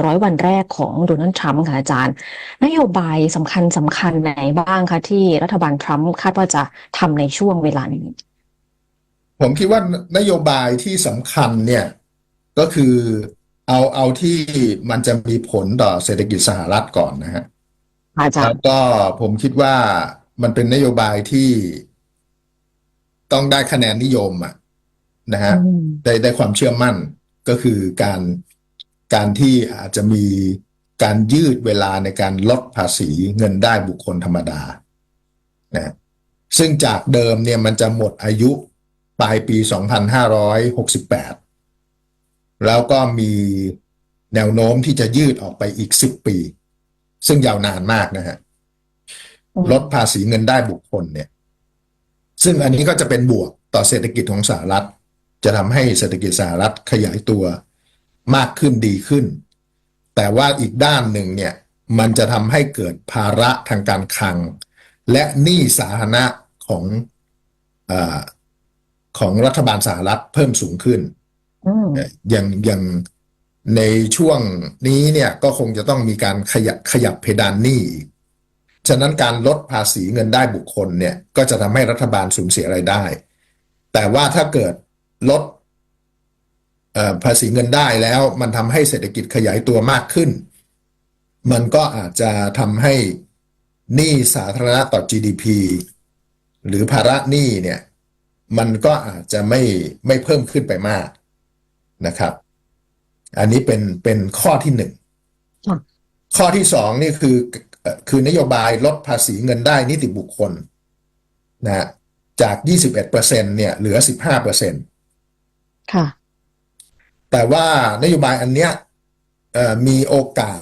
100 วันแรกของโดนัลด์ทรัมป์ค่ะอาจารย์ นโยบายสำคัญสำคัญไหนบ้างคะที่รัฐบาลทรัมป์คาดว่าจะทำในช่วงเวลานี้ ผมคิดว่านโยบายที่สำคัญเนี่ยก็คือเอาเอาที่มันจะมีผลต่อเศรษฐกิจสหรัฐก่อนนะฮะอาจารแล้วย์ก็ผมคิดว่ามันเป็นนโยบายที่ต้องได้คะแนนนิยมอะนะฮะอืมได้ได้ความเชื่อมั่นก็คือการ การที่อาจจะมีการยืดเวลาในการลดภาษีเงินได้บุคคลธรรมดานะซึ่งจากเดิมเนี่ยมันจะหมดอายุปลายปี 2568 แล้วก็มีแนวโน้มที่จะยืดออกไปอีก 10 ปี ซึ่งยาวนานมากนะฮะอืมลดภาษีเงินได้บุคคลเนี่ย ซึ่งอันนี้ก็จะเป็นบวกต่อเศรษฐกิจของสหรัฐ จะทำให้เศรษฐกิจสหรัฐขยายตัว มากขึ้นดีขึ้น แต่ว่าอีกด้านหนึ่งเนี่ยมันจะทำให้เกิดภาระทางการคลัง และหนี้สาธารณะของเออของรัฐบาลสหรัฐเพิ่มสูงขึ้นอืมอย่างอย่างในช่วงนี้เนี่ยก็คงจะต้องมีการขยับขยับเพดานหนี้อีกฉะนั้นการลดภาษีเงินได้บุคคลเนี่ยก็จะทำให้รัฐบาลสูญเสียรายได้ แต่ว่าถ้าเกิดลดเอ่อ ภาษีเงินได้แล้ว มันทำให้เศรษฐกิจขยายตัวมากขึ้น มันก็อาจจะทำให้หนี้สาธารณะต่อ GDP หรือภาระหนี้เนี่ย มันก็อาจจะไม่ไม่เพิ่มขึ้นไปมากนะครับ อันนี้เป็นเป็นข้อที่หนึ่งค่ะข้อที่สองนี่คือเอ่อคือนโยบายลดภาษีเงินได้นิติบุคคลนะฮะจาก 21%เนี่ย เหลือ 15%ค่ะ แต่ว่านโยบายอันเนี้ยเอ่อมีโอกาส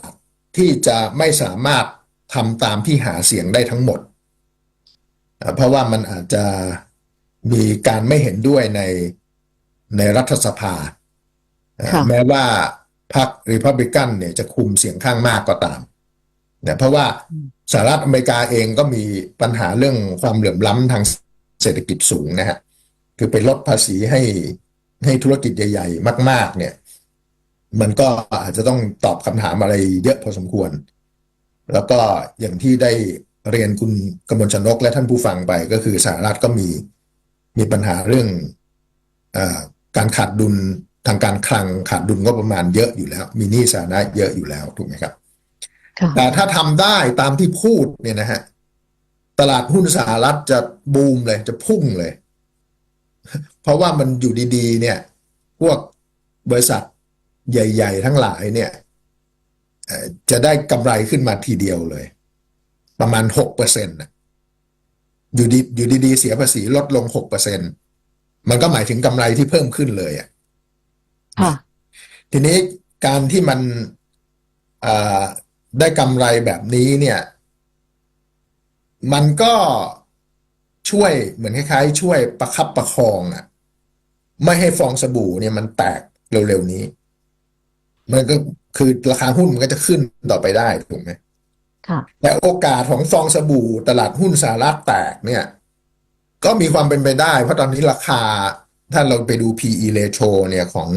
ที่จะไม่สามารถทำตามที่หาเสียงได้ทั้งหมดเอ่อเพราะว่ามันอาจจะมีการไม่เห็นด้วยในในรัฐสภาเอ่อค่ะแม้ว่าพรรครีพับลิกันเนี่ยจะคุมเสียงข้างมากก็ตามเนี่ยเพราะว่าสหรัฐอเมริกาเองก็มีปัญหาเรื่องความเหลื่อมล้ำทางเศรษฐกิจสูงนะฮะ คือไปลดภาษีให้ ให้ธุรกิจใหญ่ ๆ มาก ๆ เนี่ย มันก็อาจจะต้องตอบคำถามอะไรเยอะพอสมควร แล้วก็อย่างที่ได้เรียนคุณกมลชนกและท่านผู้ฟังไปก็คือสหรัฐก็มีมีปัญหาเรื่องเออการขาดดุลทางการคลังขาดดุลงบประมาณเยอะอยู่แล้ว มีหนี้สาธารณะเยอะอยู่แล้วถูกไหมครับค่ะแต่ถ้าทำได้ตามที่พูดเนี่ยนะฮะตลาดหุ้นสหรัฐจะบูมเลยจะพุ่งเลย เพราะว่ามันอยู่ดีๆ เนี่ย พวกบริษัทใหญ่ ๆ ทั้งหลายเนี่ยเอ่อจะได้กำไรขึ้นมาทีเดียวเลย ประมาณหกเปอร์เซ็นต์อยู่ดีอยู่ดีๆ เสียภาษีลดลงหกเปอร์เซ็นมันก็หมายถึงกำไรที่เพิ่มขึ้นเลยอะค่ะทีนี้การที่มันเอ่อได้กำไรแบบนี้เนี่ย มันก็ ช่วยเหมือนคล้ายๆ ช่วยประคับประคองอะไม่ให้ฟองสบู่เนี่ยมันแตกเร็วๆนี้ มันก็คือราคาหุ้นมันก็จะขึ้นต่อไปได้ถูกไหมค่ะแต่โอกาสของฟองสบู่ตลาดหุ้นสหรัฐแตกเนี่ย ก็มีความเป็นไปได้ เพราะตอนนี้ราคาถ้าเราไปดู PE ratio เนี่ยของ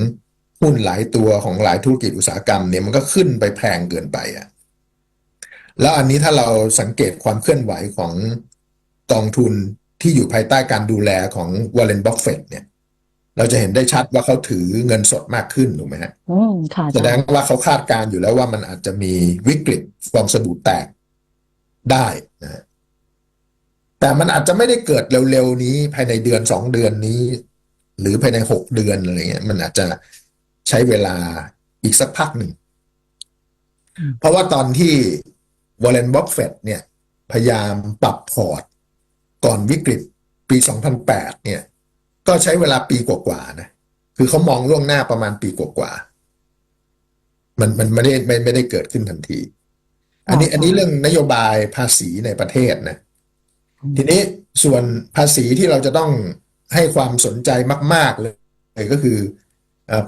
หุ้นหลายตัวของหลายธุรกิจอุตสาหกรรมเนี่ยมันก็ขึ้นไปแพงเกินไปอะแล้วอันนี้ถ้าเราสังเกตความเคลื่อนไหวของ กองทุนที่อยู่ภายใต้การดูแลของวอร์เรนบัฟเฟตเนี่ย เราจะเห็นได้ชัดว่าเขาถือเงินสดมากขึ้นถูกไหมฮะอืมค่ะอาแสจารดงย์ว่าเขาคาดการณ์อยู่แล้วว่ามันอาจจะมีวิกฤตฟองสบู่แตกได้นะฮะแต่มันอาจจะไม่ได้เกิดเร็วๆนี้ภายในเดือนสองเดือนนี้ หรือภายในหกเดือนอะไรเงี้ยมันอาจจะใช้เวลาอีกสักพักหนึ่งอืมเพราะว่าตอนที่วอร์เรนบัฟเฟตเนี่ย พยายามปรับพอร์ต ก่อนวิกฤตปี 2008 เนี่ย ก็ใช้เวลาปีกว่าๆนะ คือเขามองล่วงหน้าประมาณปีกว่าๆมันมันไม่ได้ไม่ไม่ได้เกิดขึ้นทันที อันนี้อันนี้เรื่องนโยบายภาษีในประเทศนะ ทีนี้ส่วนภาษีที่เราจะต้องให้ความสนใจมาก ๆ เลยก็คือ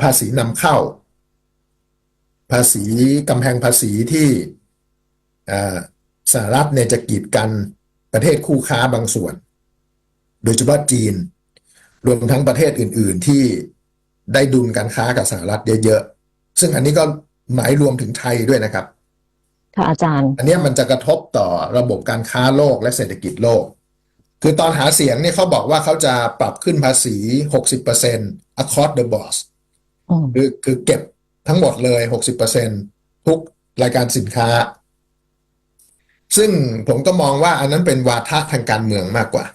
ภาษีนำเข้า ภาษีกำแพงภาษีที่สหรัฐเนี่ยจะกีดกัน ประเทศคู่ค้าบางส่วน โดยเฉพาะจีน รวมทั้งประเทศอื่น ๆ ที่ได้ดุลการค้ากับสหรัฐเยอะๆ ซึ่งอันนี้ก็หมายรวมถึงไทยด้วยนะครับ ค่ะอาจารย์ อันเนี้ยมันจะกระทบต่อระบบการค้าโลกและเศรษฐกิจโลก คือตอนหาเสียงเนี่ยเขาบอกว่าเขาจะปรับขึ้นภาษี 60% across the board อืมคือคือเก็บทั้งหมดเลย 60%ทุกรายการสินค้า ซึ่งผมก็มองว่าอันนั้นเป็นวาทะทางการเมืองมากกว่า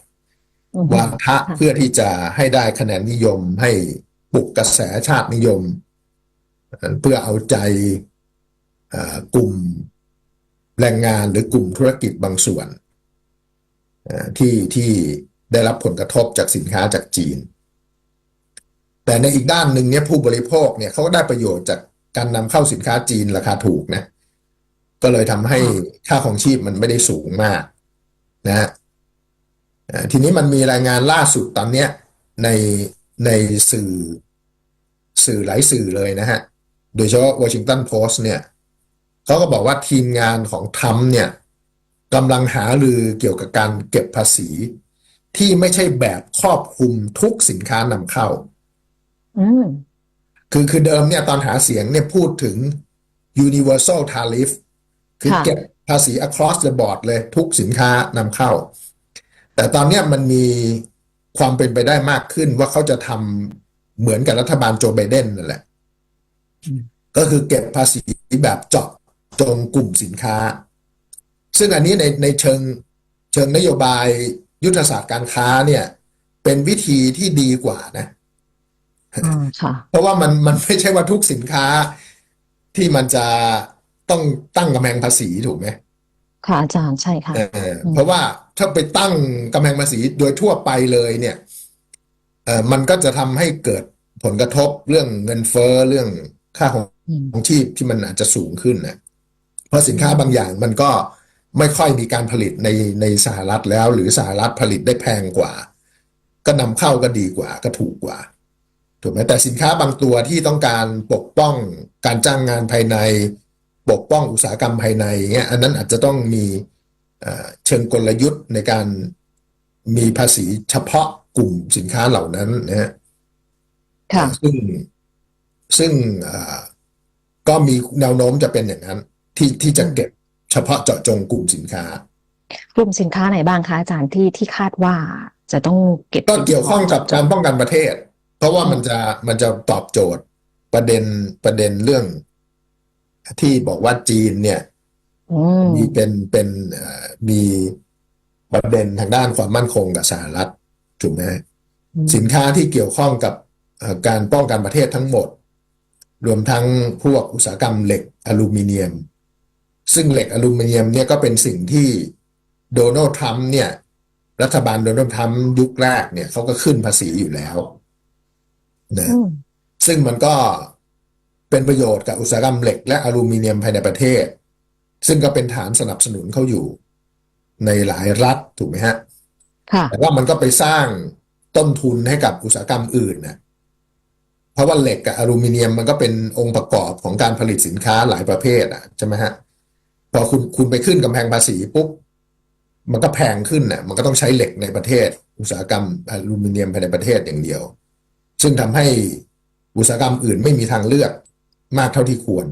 อืมวาทะเพื่อที่จะให้ได้คะแนนนิยมให้ปลุกกระแสชาตินิยม เพื่อเอาใจเอ่อกลุ่มแรงงานหรือกลุ่มธุรกิจบางส่วนเอ่อที่ที่ได้รับผลกระทบจากสินค้าจากจีน แต่ในอีกด้านหนึ่งเนี่ยผู้บริโภคเนี่ยเขาก็ได้ประโยชน์จากการนำเข้าสินค้าจีนราคาถูกนะ ก็เลยทำให้ค่าของชีพมันไม่ได้สูงมากนะฮะอ่าทีนี้มันมีรายงานล่าสุดตอนเนี้ยในในสื่อสื่อหลายสื่อเลยนะฮะ โดยเฉพาะ Washington Post เนี่ยเขาก็บอกว่าทีมงานของทรัมป์เนี่ยกำลังหารือเกี่ยวกับการเก็บภาษี ที่ไม่ใช่แบบครอบคลุมทุกสินค้านำเข้าอืมคือคือเดิมเนี่ยตอนหาเสียงเนี่ยพูดถึง universal tariff คือค่ะเก็บภาษี across the board เลยทุกสินค้านำเข้า แต่ตอนเนี้ยมันมีความเป็นไปได้มากขึ้นว่าเขาจะทำเหมือนกับรัฐบาลโจไบเดนนั่นแหละ ก็คือเก็บภาษีแบบเจาะจงกลุ่มสินค้า ซึ่งอันนี้ในในเชิงเชิงนโยบายยุทธศาสตร์การค้าเนี่ย เป็นวิธีที่ดีกว่านะอ่าค่ะเพราะว่ามันมันไม่ใช่ว่าทุกสินค้าที่มันจะ ต้องตั้งกำแพงภาษีถูกไหมค่ะอาจารย์ใช่ค่ะ เออเพราะว่าถ้าไปตั้งกำแพงภาษีโดยทั่วไปเลยเนี่ยเออมันก็จะทำให้เกิดผลกระทบเรื่องเงินเฟ้อเรื่องค่าของอืมชีพที่มันอาจจะสูงขึ้นนะเพราะสินค้าบางอย่างมันก็ไม่ค่อยมีการผลิตในในสหรัฐแล้ว หรือสหรัฐผลิตได้แพงกว่า ก็นำเข้าก็ดีกว่าก็ถูกกว่า ถูกไหมแต่สินค้าบางตัวที่ต้องการปกป้องการจ้างงานภายใน ปกป้องอุตสาหกรรมภายในเงี้ยอันนั้นอาจจะต้องมีเอ่อเชิงกลยุทธ์ในการมีภาษีเฉพาะกลุ่มสินค้าเหล่านั้นนะฮะค่ะซึ่งซึ่งเอ่อก็มีแนวโน้มจะเป็นอย่างนั้น ที่ที่จะเก็บเฉพาะเจาะจงกลุ่มสินค้า กลุ่มสินค้าไหนบ้างคะอาจารย์ที่ที่คาดว่าจะต้องเก็บก็เกี่ยวข้องกับการป้องกันประเทศ เพราะว่าอืมมันจะมันจะตอบโจทย์ประเด็นประเด็นเรื่อง ที่บอกว่าจีนเนี่ยอืมมีเป็นเป็นเอ่อมีประเด็นทางด้านความมั่นคงกับสหรัฐถูกไหมอืมสินค้าที่เกี่ยวข้องกับเอ่อการป้องกันประเทศทั้งหมด รวมทั้งพวกอุตสาหกรรมเหล็กอลูมิเนียม ซึ่งเหล็กอลูมิเนียมเนี่ยก็เป็นสิ่งที่โดนัลด์ทรัมป์เนี่ย รัฐบาลโดนัลด์ทรัมป์ยุคแรกเนี่ยเขาก็ขึ้นภาษีอยู่แล้วนะอืมซึ่งมันก็ เป็นประโยชน์กับอุตสาหกรรมเหล็กและอลูมิเนียมภายในประเทศ ซึ่งก็เป็นฐานสนับสนุนเขาอยู่ ในหลายรัฐถูกไหมฮะค่ะแต่ว่ามันก็ไปสร้างต้นทุนให้กับอุตสาหกรรมอื่นนะเพราะว่าเหล็กกับอลูมิเนียมมันก็เป็นองค์ประกอบของการผลิตสินค้าหลายประเภทอะใช่ไหมฮะพอคุณคุณไปขึ้นกำแพงภาษีปุ๊บมันก็แพงขึ้นน่ะมันก็ต้องใช้เหล็กในประเทศ อุตสาหกรรมอลูมิเนียมภายในประเทศอย่างเดียว ซึ่งทำให้อุตสาหกรรมอื่นไม่มีทางเลือก มากเท่าที่ควร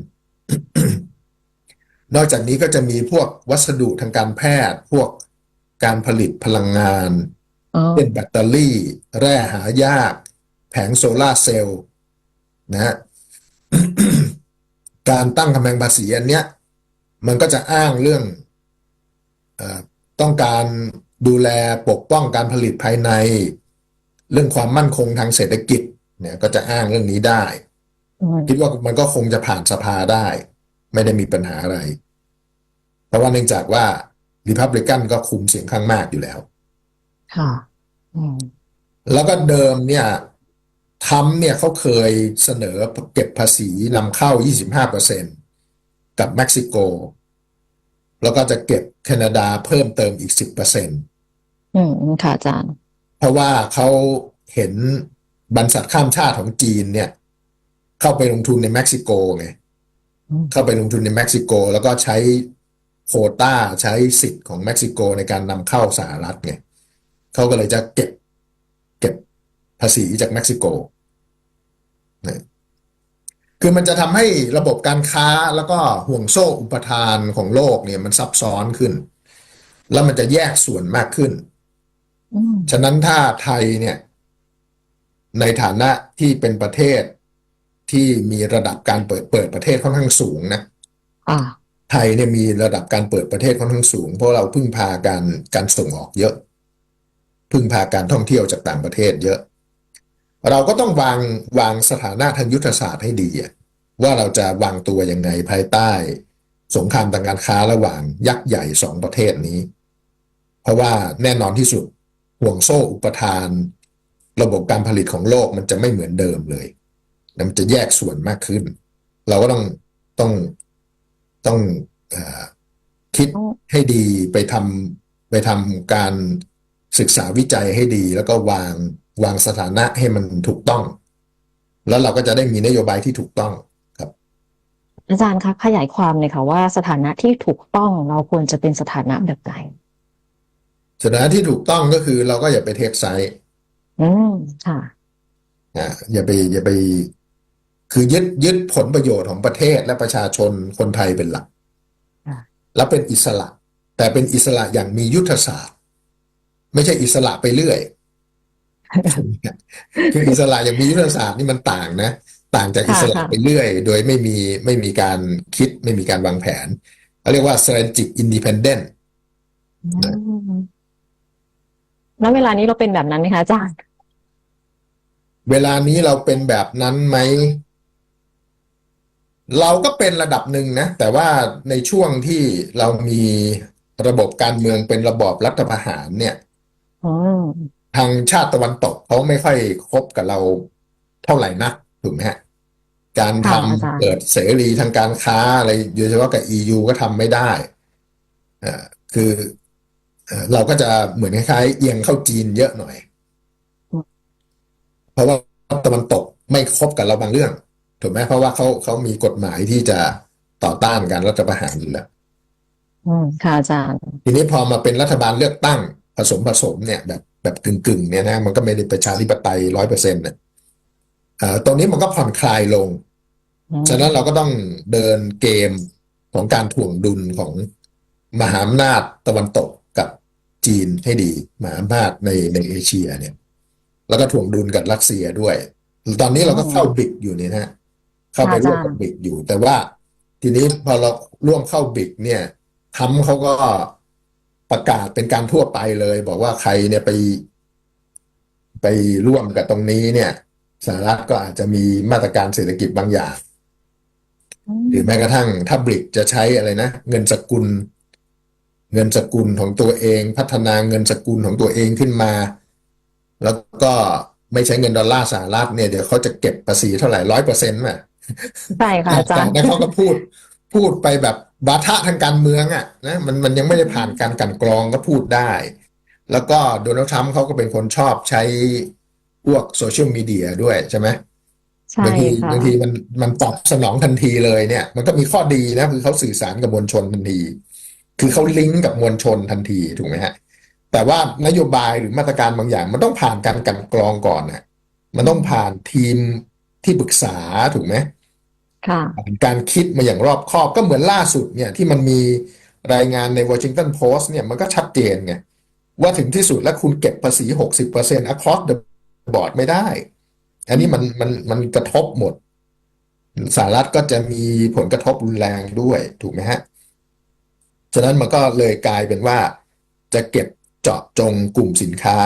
นอกจากนี้ก็จะมีพวกวัสดุทางการแพทย์ พวกการผลิตพลังงานอ๋อเป็นแบตเตอรี่ แร่หายาก แผงโซลาร์เซลล์นะฮะการตั้งกำแพงภาษีอันเนี้ย มันก็จะอ้างเรื่องเออต้องการดูแลปกป้องการผลิตภายใน เรื่องความมั่นคงทางเศรษฐกิจ เนี่ย ก็จะอ้างเรื่องนี้ได้อืม คิดว่ามันก็คงจะผ่านสภาได้ ไม่ได้มีปัญหาอะไร เพราะว่าเนื่องจากว่าริพับลิกันก็คุมเสียงข้างมากอยู่แล้ว ค่ะอืมแล้วก็เดิมเนี่ยทำเนี่ยเขาเคยเสนอเก็บภาษีนำเข้า 25%กับเม็กซิโก แล้วก็จะเก็บแคนาดาเพิ่มเติมอีก 10%อืมค่ะอาจารย์ เพราะว่าเขาเห็นบรรษัทข้ามชาติของจีนเนี่ย เข้าไปลงทุนในเม็กซิโกไงอืมเข้าไปลงทุนในเม็กซิโก แล้วก็ใช้โควต้าใช้สิทธิ์ของเม็กซิโกในการนำเข้าสหรัฐไงเขาก็เลยจะเก็บ เก็บภาษีจากเม็กซิโกนะคือมันจะทำให้ระบบการค้าแล้วก็ห่วงโซ่อุปทานของโลกเนี่ยมันซับซ้อนขึ้น แล้วมันจะแยกส่วนมากขึ้นอืมฉะนั้นถ้าไทยเนี่ย ในฐานะที่เป็นประเทศ ที่มีระดับการเปิดเปิดประเทศค่อนข้างสูงนะอ่าไทยเนี่ยมีระดับการเปิดประเทศค่อนข้างสูง เพราะเราพึ่งพาการการส่งออกเยอะ พึ่งพาการท่องเที่ยวจากต่างประเทศเยอะ เราก็ต้องวางวางสถานะทางยุทธศาสตร์ให้ดีอะว่าเราจะวางตัวยังไงภายใต้ สงครามทางการค้าระหว่างยักษ์ใหญ่สองประเทศนี้ เพราะว่าแน่นอนที่สุดห่วงโซ่อุปทาน ระบบการผลิตของโลกมันจะไม่เหมือนเดิมเลยแล้ว มันจะแยกส่วนมากขึ้น เราก็ต้องต้องต้องเออคิดต้องให้ดีไปทำไปทำการศึกษาวิจัยให้ดี แล้วก็วางวางสถานะให้มันถูกต้อง แล้วเราก็จะได้มีนโยบายที่ถูกต้องครับอาจารย์คะขยายความเลยค่ะว่าสถานะที่ถูกต้องเราควรจะเป็นสถานะแบบไหนสถานะที่ถูกต้องก็คือเราก็อย่าไปเทคไซส์อืมค่ะอ่าอย่าไปอย่าไป คือยึดยึดผลประโยชน์ของประเทศและประชาชนคนไทยเป็นหลักอ่าแล้วเป็นอิสระ แต่เป็นอิสระอย่างมียุทธศาสตร์ ไม่ใช่อิสระไปเรื่อย คืออิสระอย่างมียุทธศาสตร์นี่มันต่างนะ ต่างจากอิสระค่ะไปเรื่อย โดยไม่มีไม่มีการคิดไม่มีการวางแผนเขาเรียกว่า strategic independent อืมแล้วเวลานี้เราเป็นแบบนั้นไหมคะอาจารย์ เวลานี้เราเป็นแบบนั้นไหม เราก็เป็นระดับหนึ่งนะ แต่ว่าในช่วงที่เรามีระบบการเมืองเป็นระบอบรัฐประหารเนี่ยอืมทางชาติตะวันตกเขาไม่ค่อยคบกับเราเท่าไหร่นักถูกไหมฮะการค่ะทำอาจารย์เปิดเสรีทางการค้าอะไรโดยเฉพาะกับ EU ก็ทำไม่ได้เอ่อคือเอ่อเราก็จะเหมือนคล้ายๆเอียงเข้าจีนเยอะหน่อย เพราะว่าตะวันตกไม่คบกับเราบางเรื่อง ถูกไหมเพราะว่าเขาเขามีกฎหมายที่จะต่อต้านการรัฐประหารอยู่แล้วอืมค่ะอาจารย์ ทีนี้พอมาเป็นรัฐบาลเลือกตั้งผสมผสมเนี่ยแบบแบบกึ่งกึ่งๆเนี่ยนะมันก็ไม่ได้ประชาธิปไตยร้อยเปอร์เซ็นต์เนี่ยเอ่อตรงนี้มันก็ผ่อนคลายลงอืมฉะนั้นเราก็ต้องเดินเกมของการถ่วงดุลของมหาอำนาจตะวันตกกับจีนให้ดี มหาอำนาจในในเอเชียเนี่ย แล้วก็ถ่วงดุลกับรัสเซียด้วย ตอนนี้เราก็เข้าบิกอยู่เนี่ยนะฮะ เข้าไปร่วมกับบิกอยู่ แต่ว่าทีนี้พอเราร่วมเข้าบิกเนี่ยทรัมป์เขาก็ประกาศเป็นการทั่วไปเลย บอกว่าใครเนี่ยไป ไปร่วมกับตรงนี้เนี่ยสหรัฐก็อาจจะมีมาตรการเศรษฐกิจบางอย่างอืมหรือแม้กระทั่งถ้าบริกจะใช้อะไรนะ เงินสกุล เงินสกุลของตัวเอง พัฒนาเงินสกุลของตัวเองขึ้นมา แล้วก็ไม่ใช้เงินดอลลาร์สหรัฐเนี่ยเดี๋ยวเขาจะเก็บภาษีเท่าไหร่ร้อยเปอร์เซ็นต์ป่ะ ใช่ค่ะอาจารย์แต่เขาก็พูดพูดไปแบบบาทะทางการเมืองอะนะมันมันยังไม่ได้ผ่านการกลันกรองก็พูดได้ แล้วก็โดนัลด์ทรัมป์เขาก็เป็นคนชอบใช้พวกโซเชียลมีเดียด้วยใช่ไหมใช่บางทีค่ะบางทีมันมันตอบสนองทันทีเลยเนี่ย มันก็มีข้อดีนะคือเขาสื่อสารกับมวลชนทันที คือเขาลิงก์กับมวลชนทันทีถูกไหมฮะ แต่ว่านโยบายหรือมาตรการบางอย่าง มันต้องผ่านการกลันกรองก่อนนะมันต้องผ่านทีมที่ปรึกษาถูกไหมค่ะผ่าน การคิดมาอย่างรอบคอบก็เหมือนล่าสุดเนี่ยที่มันมีรายงานใน Washington Post เนี่ยมันก็ชัดเจนไงว่าถึงที่สุดแล้วคุณเก็บภาษี 60% across the board ไม่ได้ อันนี้มันมันมันกระทบหมดสหรัฐก็จะมีผลกระทบรุนแรงด้วยถูกไหมฮะ ฉะนั้นมันก็เลยกลายเป็นว่าจะเก็บเจาะจงกลุ่มสินค้า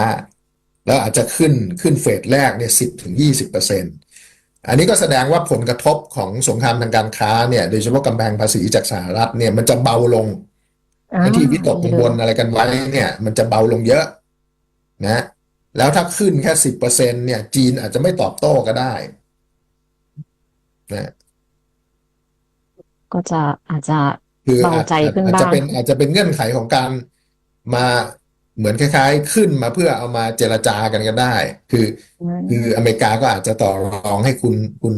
แล้วอาจจะขึ้นขึ้นเฟสแรกเนี่ยสิบถึงยี่สิบเปอร์เซ็นต์ อันนี้ก็แสดงว่าผลกระทบของสงครามทางการค้าเนี่ยโดยเฉพาะกำแพงภาษีจากสหรัฐเนี่ยมันจะเบาลงอ่าไอ้ที่วิตกกังวลอะไรกันไว้เนี่ย มันจะเบาลงเยอะ นะ แล้วถ้าขึ้นแค่สิบเปอร์เซ็นเนี่ย จีนอาจจะไม่ตอบโต้ก็ได้นะก็จะอาจจะคือเบาอาจใจขึ้นอาจจะบ้างเป็นอาจจะเป็นเงื่อนไขของการมา เหมือนคล้าย ๆ ขึ้นมาเพื่อเอามาเจรจากันก็ได้ คืออืมคืออเมริกาก็อาจจะต่อรองให้คุณคุณ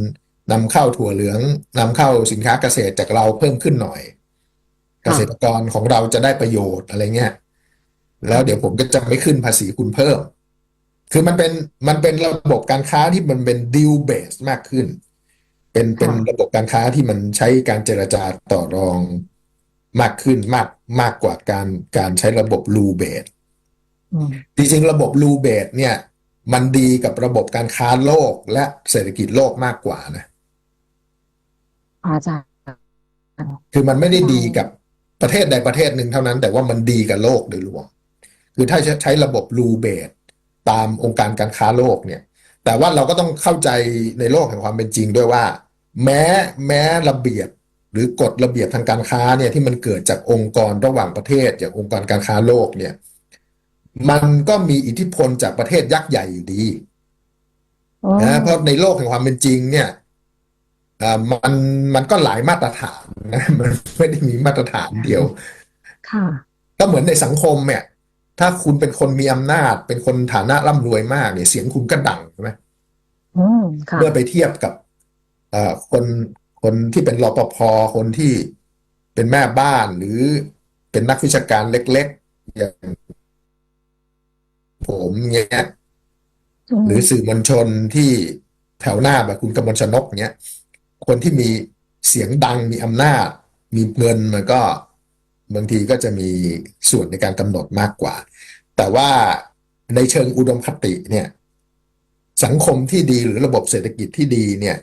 นำเข้าถั่วเหลืองนำเข้าสินค้าเกษตรจากเราเพิ่มขึ้นหน่อย เกษตรกรของเราจะได้ประโยชน์อะไรเงี้ยแล้วเดี๋ยวผมก็จะไม่ขึ้นภาษีคุณเพิ่ม คือมันเป็นมันเป็นระบบการค้าที่มันเป็น deal based มากขึ้น เป็นเป็นค่ะระบบการค้าที่มันใช้การเจรจาต่อรองมากขึ้นมากมากกว่าการการใช้ระบบรูเบดอืม จริงๆ ระบบรูเบดเนี่ย มันดีกับระบบการค้าโลกและเศรษฐกิจโลกมากกว่านะอาจารย์คือมันไม่ได้ใช่ดีกับประเทศใดประเทศหนึ่งเท่านั้น แต่ว่ามันดีกับโลกโดยรวม คือถ้าใช้ระบบรูเบดตามองค์การการค้าโลกเนี่ย แต่ว่าเราก็ต้องเข้าใจในโลกแห่งความเป็นจริงด้วยว่า แม้แม้ระเบียบหรือกฎระเบียบทางการค้าเนี่ยที่มันเกิดจากองค์กรระหว่างประเทศอย่างองค์การการค้าโลกเนี่ย มันก็มีอิทธิพลจากประเทศยักษ์ใหญ่อยู่ดีอ๋อนะเพราะในโลกแห่งความเป็นจริง เนี่ยอ่ามันมันก็หลายมาตรฐานนะมันไม่ได้มีมาตรฐานเดียว ค่ะ ก็เหมือนในสังคมเนี่ย ถ้าคุณเป็นคนมีอำนาจ เป็นคนฐานะร่ำรวยมากเนี่ยเสียงคุณก็ดังใช่ไหมอืมค่ะเมื่อไปเทียบกับเอ่อคนคนที่เป็นรปภคนที่เป็นแม่บ้านหรือเป็นนักวิชาการเล็ก ๆ อย่าง ผมเงี้ยอืมหรือสื่อมวลชนที่แถวหน้าแบบคุณกมลชนกเนี้ย คนที่มีเสียงดังมีอำนาจ มีเงินมันก็บางทีก็จะมีส่วนในการกำหนดมากกว่า แต่ว่าในเชิงอุดมคติเนี่ย สังคมที่ดีหรือระบบเศรษฐกิจที่ดีเนี่ย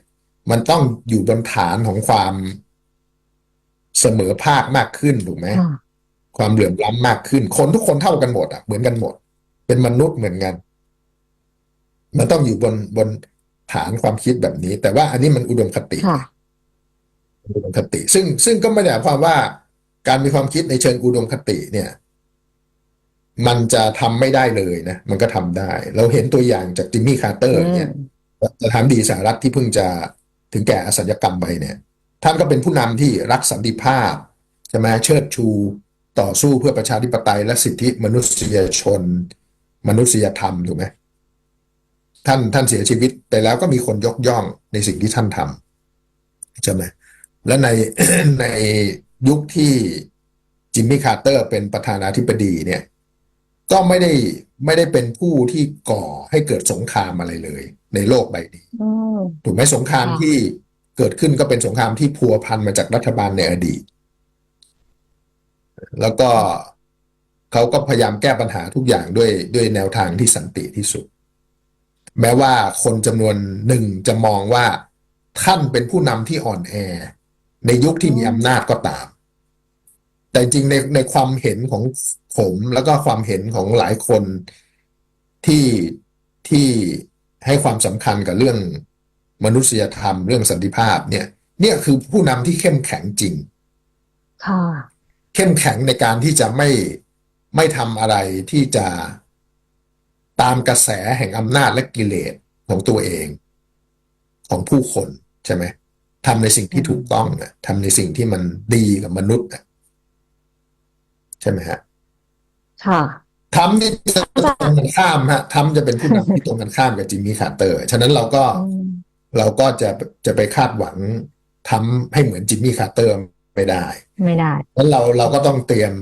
มันต้องอยู่บนฐานของความเสมอภาคมากขึ้นถูกไหมค่ะความเหลื่อมล้ำมากขึ้น คนทุกคนเท่ากันหมดอะเหมือนกันหมด เป็นมนุษย์เหมือนกัน มันต้องอยู่บนบนฐานความคิดแบบนี้ แต่ว่าอันนี้มันอุดมคติค่ะอุดมคติ ซึ่งซึ่งก็ไม่ได้หมายความว่าการมีความคิดในเชิงอุดมคติ เนี่ย มันจะทำไม่ได้เลยนะ มันก็ทำได้ เราเห็นตัวอย่างจากจิมมี่คาร์เตอร์อืมเนี่ยสถานดีสหรัฐที่เพิ่งจะถึงแก่อสัญกรรมไปเนี่ย ท่านก็เป็นผู้นำที่รักสันติภาพใช่ไหมเชิดชูต่อสู้เพื่อประชาธิปไตยและสิทธิมนุษยชน มนุษยธรรมถูกไหมท่านท่านเสียชีวิตไปแล้วก็มีคนยกย่องในสิ่งที่ท่านทำใช่ไหมและในในยุคที่จิมมี่คาร์เตอร์เป็นประธานาธิบดีเนี่ย ก็ไม่ได้ไม่ได้เป็นผู้ที่ก่อให้เกิดสงครามอะไรเลย ในโลกใบนี้อืมถูกไหมสงครามค่ะที่เกิดขึ้นก็เป็นสงครามที่พัวพันมาจากรัฐบาลในอดีต แล้วก็ เขาก็พยายามแก้ปัญหาทุกอย่างด้วยด้วยแนวทางที่สันติที่สุด แม้ว่าคนจำนวนหนึ่งจะมองว่าท่านเป็นผู้นำที่อ่อนแอ ในยุคที่มีอำนาจก็ตาม แต่จริงๆในในความเห็นของผมแล้วก็ความเห็นของหลายคนที่ที่ให้ความสำคัญกับเรื่องมนุษยธรรมเรื่องสันติภาพเนี่ย เนี่ยคือผู้นำที่เข้มแข็งจริง ค่ะ เข้มแข็งในการที่จะไม่ ไม่ทำอะไรที่จะตามกระแสแห่งอำนาจและกิเลสของตัวเอง ของผู้คนใช่ไหมทำในสิ่งที่ถูกต้องนะทำในสิ่งที่มันดีกับมนุษย์นะใช่ไหมฮะค่ะทำนี่จะตรงกันข้ามฮะทำจะเป็นผู้นำที่ตรงกันข้ามกับจิมมี่คาร์เตอร์ ฉะนั้นเราก็อืมเราก็จะจะไปคาดหวังทำให้เหมือนจิมมี่คาร์เตอร์ไม่ได้ ไม่ได้แล้วเราเราก็ต้องเตรียม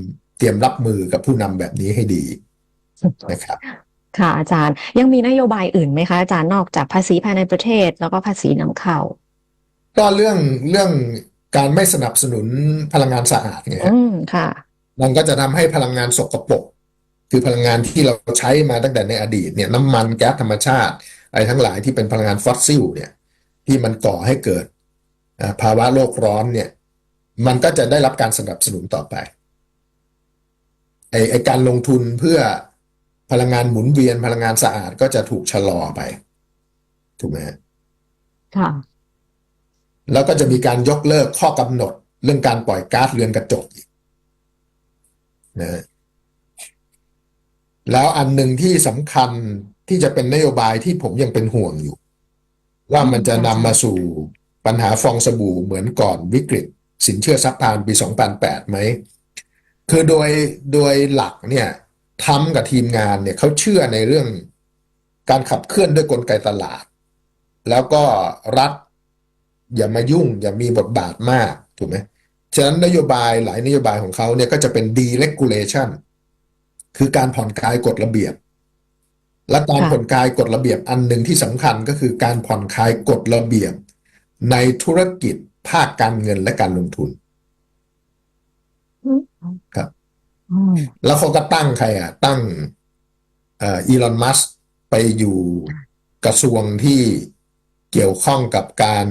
เตรียมรับมือกับผู้นำแบบนี้ให้ดีนะครับค่ะอาจารย์ยังมีนโยบายอื่นไหมคะอาจารย์นอกจากภาษีภายในประเทศ แล้วก็ภาษีนำเข้า ก็เรื่องเรื่องการไม่สนับสนุนพลังงานสะอาดไงฮะอืมค่ะ มันก็จะทำให้พลังงานสกปรกคือพลังงานที่เราใช้มาตั้งแต่ในอดีตเนี่ยน้ำมันแก๊สธรรมชาติอะไรทั้งหลายที่เป็นพลังงานฟอสซิลเนี่ย ที่มันก่อให้เกิดอ่าภาวะโลกร้อนเนี่ย มันก็จะได้รับการสนับสนุนต่อไป ไอไอการลงทุนเพื่อพลังงานหมุนเวียนพลังงานสะอาดก็จะถูกชะลอไป ถูกไหมฮะค่ะ แล้วก็จะมีการยกเลิกข้อกำหนดเรื่องการปล่อยก๊าซเรือนกระจกอีกนะแล้วอันหนึ่งที่สำคัญที่จะเป็นนโยบายที่ผมยังเป็นห่วงอยู่ ว่ามันจะนำมาสู่ปัญหาฟองสบู่เหมือนก่อนวิกฤต สินเชื่อซับพลานปี 2008 ไหม คือโดยโดยหลักเนี่ยทำกับทีมงานเนี่ยเขาเชื่อในเรื่องการขับเคลื่อนด้วยกลไกตลาด แล้วก็รัฐอย่ามายุ่ง อย่ามีบทบาทมากถูกไหมฉะนั้นนโยบายหลายนโยบายของเขาเนี่ยก็จะเป็น deregulation คือการผ่อนคลายกฎระเบียบ และการผ่อนคลายกฎระเบียบอันหนึ่งที่สำคัญก็คือการผ่อนคลายกฎระเบียบ ในธุรกิจภาคการเงินและการลงทุน ครับอืมแล้วเขาก็ตั้งใครอะ ตั้งเอ่ออีลอนมัสไปอยู่กระทรวงที่เกี่ยวข้องกับการ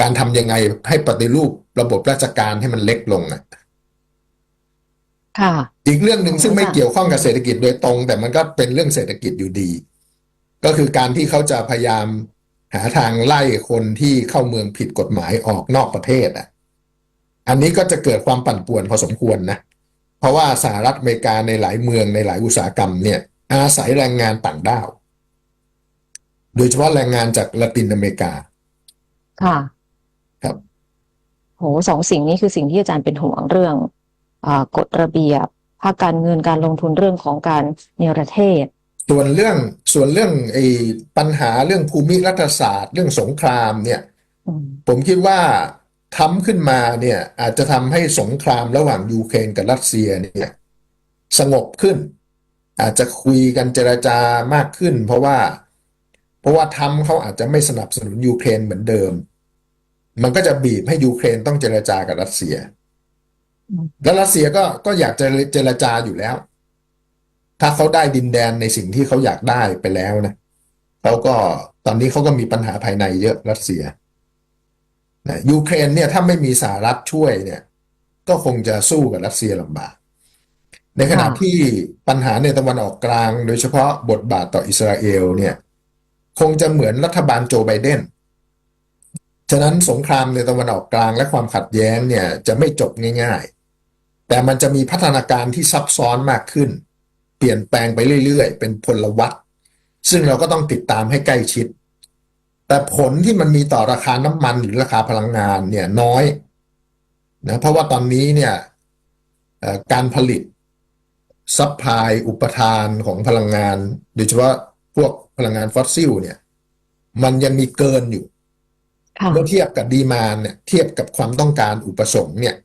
การทำยังไงให้ปฏิรูประบบราชการให้มันเล็กลงอะค่ะอีกเรื่องหนึ่งซึ่งไม่ค่ะเกี่ยวข้องกับเศรษฐกิจโดยตรง แต่มันก็เป็นเรื่องเศรษฐกิจอยู่ดี ก็คือการที่เขาจะพยายามหาทางไล่คนที่เข้าเมืองผิดกฎหมายออกนอกประเทศอะ อันนี้ก็จะเกิดความปั่นป่วนพอสมควรนะ เพราะว่าสหรัฐอเมริกาในหลายเมืองในหลายอุตสาหกรรมเนี่ย อาศัยแรงงานต่างด้าว โดยเฉพาะแรงงานจากละตินอเมริกา ค่ะ ครับ โหสองสิ่งนี้คือสิ่งที่อาจารย์เป็นห่วงเรื่องอากฎระเบียบภาคการเงินการลงทุนเรื่องของการเนรเทศ ส่วนเรื่องส่วนเรื่องไอ้ปัญหาเรื่องภูมิรัฐศาสตร์ เรื่องสงครามเนี่ยอืมผมคิดว่า ทำขึ้นมาเนี่ยอาจจะทำให้สงครามระหว่างยูเครนกับรัสเซียเนี่ยสงบขึ้น อาจจะคุยกันเจรจามากขึ้น เพราะว่า เพราะว่าทำเขาอาจจะไม่สนับสนุนยูเครนเหมือนเดิม มันก็จะบีบให้ยูเครนต้องเจรจากับรัสเซีย แล้วรัสเซียก็ก็อยากจะเจรจาอยู่แล้ว ถ้าเขาได้ดินแดนในสิ่งที่เขาอยากได้ไปแล้วนะเขาก็ตอนนี้เขาก็มีปัญหาภายในเยอะรัสเซีย นะยูเครนเนี่ยถ้าไม่มีสหรัฐช่วยเนี่ย ก็คงจะสู้กับรัสเซียลำบาก ในขณะค่ะที่ปัญหาในตะวันออกกลาง โดยเฉพาะบทบาทต่ออิสราเอลเนี่ย คงจะเหมือนรัฐบาลโจไบเดนฉะนั้นสงครามในตะวันออกกลางและความขัดแย้งเนี่ยจะไม่จบง่ายๆ แต่มันจะมีพัฒนาการที่ซับซ้อนมากขึ้น เปลี่ยนแปลงไปเรื่อยๆ เป็นพลวัตซึ่งเราก็ต้องติดตามให้ใกล้ชิด แต่ผลที่มันมีต่อราคาน้ำมันหรือราคาพลังงานเนี่ยน้อยนะเพราะว่าตอนนี้เนี่ยเอ่อการผลิตซัพพลายอุปทานของพลังงาน โดยเฉพาะพวกพลังงานฟอสซิลเนี่ย มันยังมีเกินอยู่ค่ะเมื่อเทียบกับดีมานเนี่ยเทียบกับความต้องการอุปสงค์เนี่ย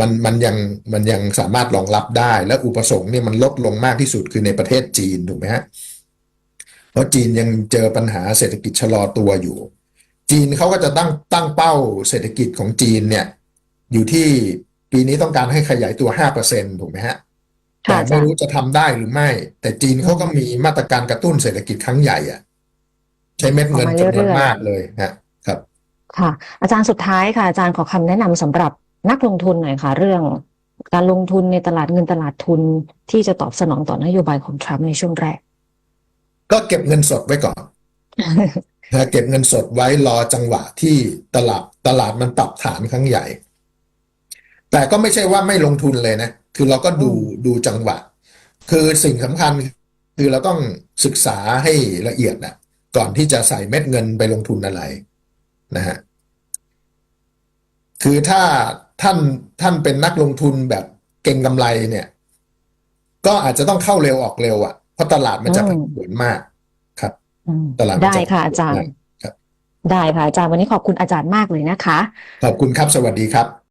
มันมันยังมันยังสามารถรองรับได้ และอุปสงค์เนี่ยมันลดลงมากที่สุดคือในประเทศจีนถูกไหมฮะ เพราะจีนยังเจอปัญหาเศรษฐกิจชะลอตัวอยู่ จีนเขาก็จะตั้งตั้งเป้าเศรษฐกิจของจีนเนี่ย อยู่ที่ปีนี้ต้องการให้ขยายตัวห้าเปอร์เซ็นถูกไหมฮะค่ะแต่อาจาไม่รย์รู้จะทำได้หรือไม่ แต่จีนเขาก็มีมาตรการกระตุ้นเศรษฐกิจครั้งใหญ่อะใช้เม็ดเงินออกมาจำนวนเรื่อยๆมากเลยนะครับ ค่ะ อาจารย์สุดท้ายค่ะ อาจารย์ขอคำแนะนำสำหรับนักลงทุนหน่อยค่ะ เรื่องการลงทุนในตลาดเงินตลาดทุนที่จะตอบสนองต่อนโยบายของทรัมป์ในช่วงแรก ก็เก็บเงินสดไว้ก่อนนะเก็บเงินสดไว้รอจังหวะที่ตลาดตลาดมันปรับฐานครั้งใหญ่ แต่ก็ไม่ใช่ว่าไม่ลงทุนเลยนะ คือเราก็ดูอืมดูจังหวะ คือสิ่งสำคัญคือเราต้องศึกษาให้ละเอียดนะก่อนที่จะใส่เม็ดเงินไปลงทุนอะไรนะฮะคือถ้าท่านท่านเป็นนักลงทุนแบบเก่งกำไรเนี่ย ก็อาจจะต้องเข้าเร็วออกเร็วอะ เพราะตลาดมันจะผันผวนมากครับอืมตลาดมันได้จะค่ะอาจารย์ครับได้ค่ะอาจารย์วันนี้ขอบคุณอาจารย์มากเลยนะคะ ขอบคุณครับสวัสดีครับ